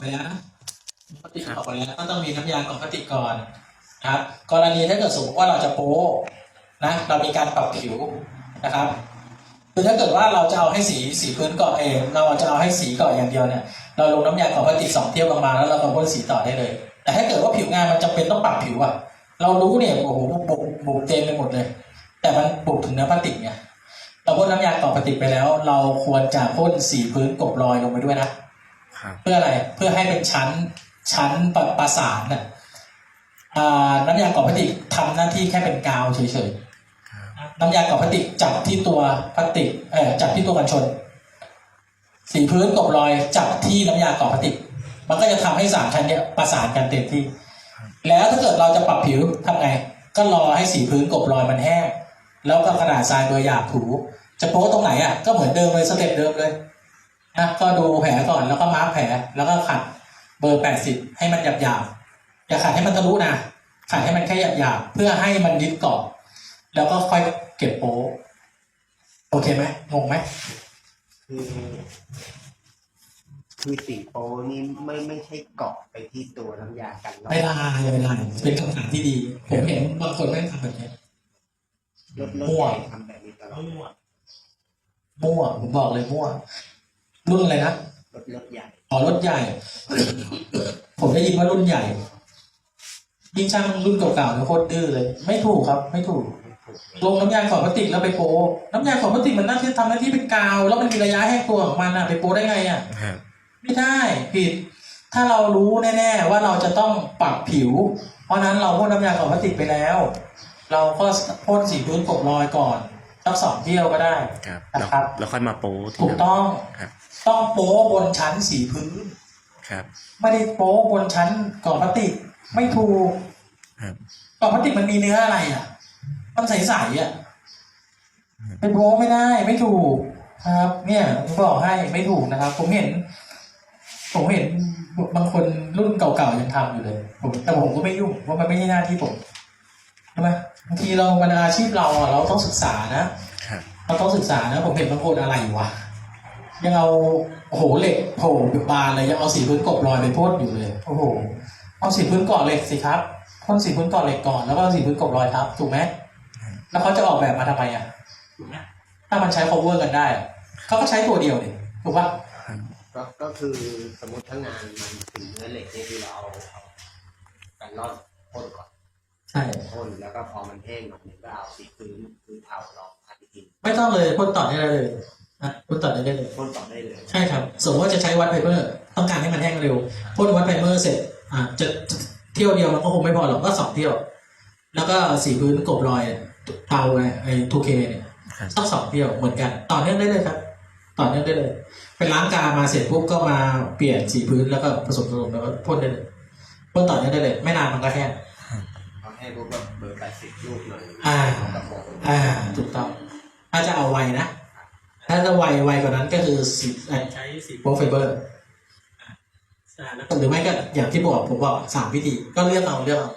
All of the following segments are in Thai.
ไปแล้วนะพลาสติกออกไปแล้วก็ต้องมีน้ำยากรองพลาสติกก่อนครับกรณีถ้าเกิดสมมติว่าเราจะโป๊นะเรามีการปรับผิวนะครับคือถ้าเกิดว่าเราจะเอาให้สีสีพื้นเกาะเองเราจะเอาให้สีเกาะอย่างเดียวเนี่ยเราลงน้ำยากรองพลาสติกสองเที่ยวลงมาแล้วเราก็พ่นสีต่อได้เลย แต่ถ้าเกิดว่าผิวงานมันจำเป็นต้องปรับผิวอะเรารู้เนี่ยโอ้โหบุกบุกเต็มไปหมดเลย แต่มันบุกถึงเนื้อพลาสติกเนี่ยเราพ่นน้ำยากรองพลาสติกไปแล้ว เราควรจะพ่นสีพื้นกบรอยลงไปด้วยนะ เพื่ออะไรเพื่อให้เป็นชั้นชั้นประประสานน่ะอ่าน้ำยากรองพลาสติกทำหน้าที่แค่เป็นกาวเฉยครับๆน้ำยากรองพลาสติกจับที่ตัวพลาสติกเอ่อจับที่ตัวกันชน สีพื้นกบรอยจับที่น้ำยากรองพลาสติก มันก็จะทำให้สามชั้นเนี้ยประสานกันเต็มที่ แล้วถ้าเกิดเราจะปรับผิวทำไง ก็รอให้สีพื้นกบรอยมันแห้งแล้วก็กระดาษทรายเบอร์หยาบถูจะโป๊ตรงไหนอะก็เหมือนเดิมเลยสเต็ปเดิมเลย นะก็ดูแผลก่อนแล้วก็มาร์กแผลแล้วก็ขัดเบอร์แปดสิบให้มันหยาบหยาบๆอย่าขัดให้มันทะลุนะขัดให้มันแค่หยาบหยาบๆเพื่อให้มันยึดเกาะแล้วก็ค่อยเก็บโป๊โอเคไหมงงไหมคือคือสีโปนี่ไม่ไม่ใช่เกาะไปที่ตัวน้ำยากันรอไม่ได้ไม่ได้เป็นคำถามที่ดี ผมเห็นบางคนไม่ทำแบบนี้รถรถมั่วใหญ่ทำแบบนี้ตลอดมั่วผมบอกเลยมั่ว รุ่นอะไรนะรถรถใหญ่อ๋อรถใหญ่ ผมได้ยินว่ารุ่นใหญ่ยิ่งช่างรุ่นเก่าๆเนี่ยโคตรดื้อเลย ไม่ถูกครับ ไม่ถูกลงน้ำยาขอบพลาสติกแล้วไปโปะน้ำยาขอบพลาสติกมันน่าที่ทำหน้าที่เป็นกาว แล้วมันมีระยะแห้งตัวของมันอะไปโปะได้ไงอะครับไม่ได้ผิด ถ้าเรารู้แน่ๆว่าเราจะต้องปรับผิว เพราะฉะนั้นเราพ่นน้ำยาขอบพลาสติกไปแล้ว เราก็พ่นสีพื้นกบรอยก่อนสักสองเที่ยวก็ได้ครับแล้วนะครับแล้วค่อยมาโป๊ทีถูกหลังต้องครับ ต้องโป๊บนชั้นสีพื้น ครับ ไม่ได้โป๊บนชั้นกรอบพลาสติกไม่ถูกครับกรอบพลาสติกมันมีเนื้ออะไรอะ มันใสๆอะไปโป๊ไม่ได้ไม่ถูกครับ เนี่ยผมบอกให้ไม่ถูกนะครับ ผมเห็น ผมเห็นบางคนรุ่นเก่าๆยังทำอยู่เลย ผมแต่ผมก็ไม่ยุ่งเพราะมันไม่ใช่หน้าที่ผมใช่ไหมบางทีเรามันอาชีพเราอะเราต้องศึกษานะครับเราต้องศึกษานะ ผมเห็นบางคนอะไรวะ ยังเอาโอ้โหเหล็กโผล่บานเลยยังเอาสีพื้นกบรอยไปพ่นอยู่เลยโอ้โหเอาสีพื้นเกาะเหล็กสิครับพ่นสีพื้นเกาะเหล็กก่อนแล้วก็เอาสีพื้นกบรอยทับ ถูกไหมแล้วเขาจะออกแบบมาทำไมอะถูกไหมถ้ามันใช้ cover กันได้อะเขาก็ใช้ตัวเดียวนี่ถูกปะครับก็ก็คือสมมติถ้างานมันถึงเนื้อเหล็กเนี่ยคือเราเอาเอากันร่อนพ่นก่อนใช่พ่นแล้วก็พอมันแห้งหน่อยหนึงก็เอาสีพื้นพื้นเทาลองพัดอีกทีไม่ต้องเลยพ่นต่อได้เลยนะ พ่นต่อได้เลยพ่นต่อได้เลย ใช่ครับ สมมติว่าจะใช้วัดไพเมอร์ต้องการให้มันแห้งเร็วพ่นวัดไพเมอร์เสร็จอ่าจะเที่ยวเดียวมันก็คงไม่พอหรอกก็สองเที่ยว แล้วก็สีพื้นกบรอยเทาไงไอ้ทูเคเนี่ยครับสักสองเที่ยวเหมือนกัน ต่อเนื่องได้เลยครับ ต่อเนื่องได้เลยไปล้างกามาเสร็จปุ๊บก็มาเปลี่ยนสีพื้นแล้วก็ผสมผสมแล้วก็พ่นได้เลยพ่นต่อเนื่องได้เลย ไม่นานมันก็แห้งพอแห้งปุ๊บก็เบอร์แปดสิบลูกหน่อยอ่ากระโปรงอ่าถูกต้องถ้าจะเอาไวนะ ถ้าจะไวไวกว่านั้นก็คือสีเอ่อใช้สีโปรไฟเบอร์หรือไม่ก็อย่างที่บอกผมบอกสามวิธีก็เลือกเอาเลือกเอา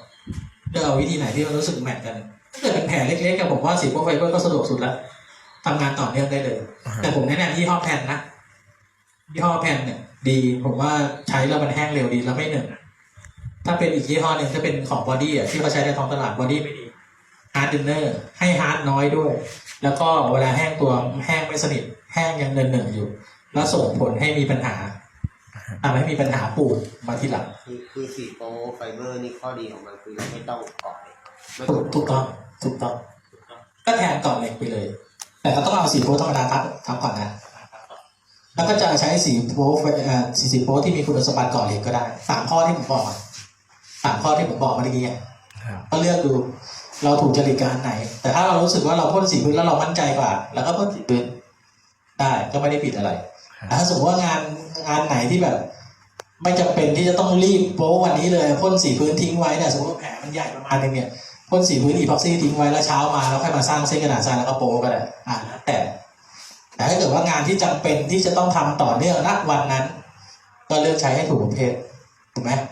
เลือกเอาวิธีไหนที่มันรู้สึกแมทกันถ้าเกิดเป็นแผลเล็กๆกับผมว่าสีโปรไฟเบอร์ก็สะดวกสุดแล้วทำงานต่อเนื่องได้เลย แต่ผมแนะนำยี่ห้อแพนนะยี่ห้อแพนเนี่ยดีผมว่าใช้แล้วมันแห้งเร็วดีแล้วไม่เหนอะถ้าเป็นอีกยี่ห้อหนึ่งถ้าเป็นของบอดี้อะที่เขาใช้ในท้องตลาดบอดี้ไม่ดีฮาร์ดดินเนอร์ให้ฮาร์ดน้อยด้วย แล้วก็เวลาแห้งตัวแห้ง ไม่สนิทแห้งยังเนินเนออยู่ แล้วส่งผลให้มีปัญหาทำให้มีปัญหาปูดมาทีหลังคือคือสีโปไฟเบอร์นี่ข้อดีของมันคือไม่ต้องเกาะเหล็กไม่ถูต้อกงถูกต้องถูกต้อง ก็แทนก่อนเหล็กไปเลย แต่ก็ต้องเอาสีโพธรรมดาทับทับก่อนนะแล้วก็จะใช้สีโพเอ่อสีสีโพที่มีคุณสมบัติก่อนเหล็กก็ได้สามข้อที่ผมบอกอะสามข้อที่ผมบอกเมื่อกี้อะครับก็เลือกดู เราถูกจริตกับอันไหน แต่ถ้าเรารู้สึกว่าเราพ่นสีพื้นแล้วเรามั่นใจกว่า แล้วก็พ่นสีพื้น ได้ก็ไม่ได้ผิดอะไรแต่ถ้าสมมติว่างานงานไหนที่แบบ ไม่จำเป็นที่จะต้องรีบโป๊วันนี้เลยพ่นสีพื้นทิ้งไว้เนี่ยสมมติว่าแผลมันใหญ่ประมาณนึงเนี่ยพ่นสีพื้นอีพ็อกซี่ทิ้งไว้แล้วเช้ามาแล้วค่อยมาสร้างเส้นกระดาษทรายแล้วก็โป๊ก็ได้อ่าแล้วแต่แต่ถ้าเกิดว่างานที่จำเป็นที่จะต้องทำต่อเนื่องณวันนั้น ก็เลือกใช้ให้ถูกประเภทถูกไหมครับ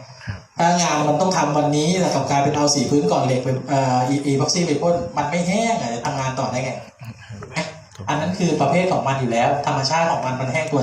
ถ้างานมันต้องทำวันนี้แต่กลับกลายเป็นเอาสีพื้นก่อนเหล็กไปเอ่ออีพ็อกซี่ไปพ่นมันไม่แห้งอะจะทำงานต่อได้ไงถูกไหม อันนั้นคือประเภทของมันอยู่แล้ว ธรรมชาติของมันมันแห้งตัว